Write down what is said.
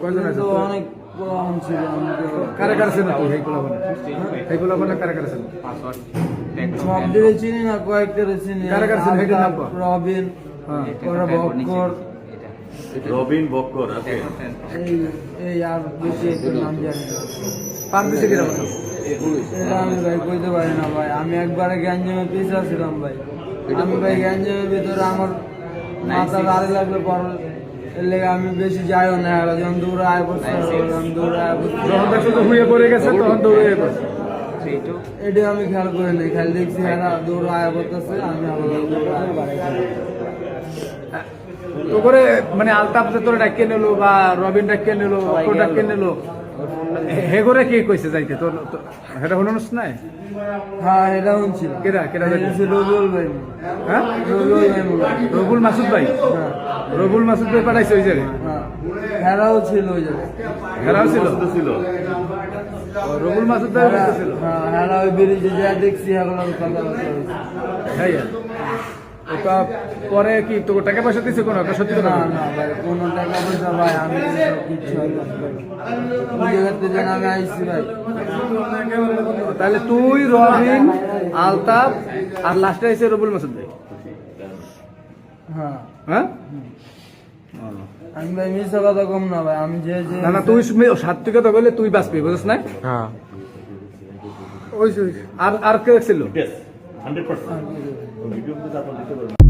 কয়জন আমি আইছো অনেক কম ছিল আমি তো কারে কারে ছিল তুই বলে সেইগুলো বলে কারে কারে ছিল সব চিনি না কয়েকটা চিনি কারা কারা চিনি, সেটার নাম রবিন ওরা বক্কর রবিন বক্কর আছে এই এই আর বেশি একটু নাম জানি না। দিছে কীরকম আমি ভাই কইতে পারি না ভাই। আমি একবারে গ্যাঞ্জামে পিছা ছিলাম ভাই। আমি ভাই গ্যাঞ্জামের ভিতরে আমার মাথা লাগলে পর এর লেগে আমি বেশি যাইও না আর যখন দূর আয় বসে আয় যখন দেখছ তো হুয়ে পড়ে গেছে তখন দৌড়ে এটা আমি খেয়াল করে নেই খেয়াল দেখছি এরা দৌড় আয় করতেছে আমি আবার দৌড়ে আয় তো করে মানে আলতাফ তোর ডাকিয়ে নিলো বা রবিন ডাকিয়ে নিলো ডাকিয়ে নিলো হে করে কি কইছে যাইতে? তোর তো- সেটা হলো নাই? হ্যাঁ এটা শুনছিল কেডা কেডা এটা যাইতে? হচ্ছে রবিউল ভাই হ্যাঁ? রবুল মাসুদ ভাই? হ্যাঁ। রবুল মাসুদ ভাই পাঠাইছে ওই জায়গায়? হ্যাঁ। হেরাও ছিল ওই জায়গায়। হেরাও ছিল? তো ছিল। রবুল মাসুদ ভাই হেরা- ছিল হ্যাঁ হেরা ওই ব্রিজে যা দেখছি এগুলো কথাবার্তা হয়েছে হ্যাঁ। ওটা পরে কি তো টাকা পয়সা দিছে কোনো? ওটা সত্যি না না ভাই কোনো টাকা পয়সা ভাই আমি কিচ্ছু জায়গাতে আইছি ভাই। তাহলে তুই রবিন আলতাফ আর লাস্টে আইছে রবুল মাসুদ ভাই। হ্যাঁ। হ্যাঁ? আমি ভাই না ভাই আমি যে না না তুই তুই বাঁচবি না? হ্যাঁ। আর কে ছিল? ভিডিও কিন্তু আপনার দিতে পারবেন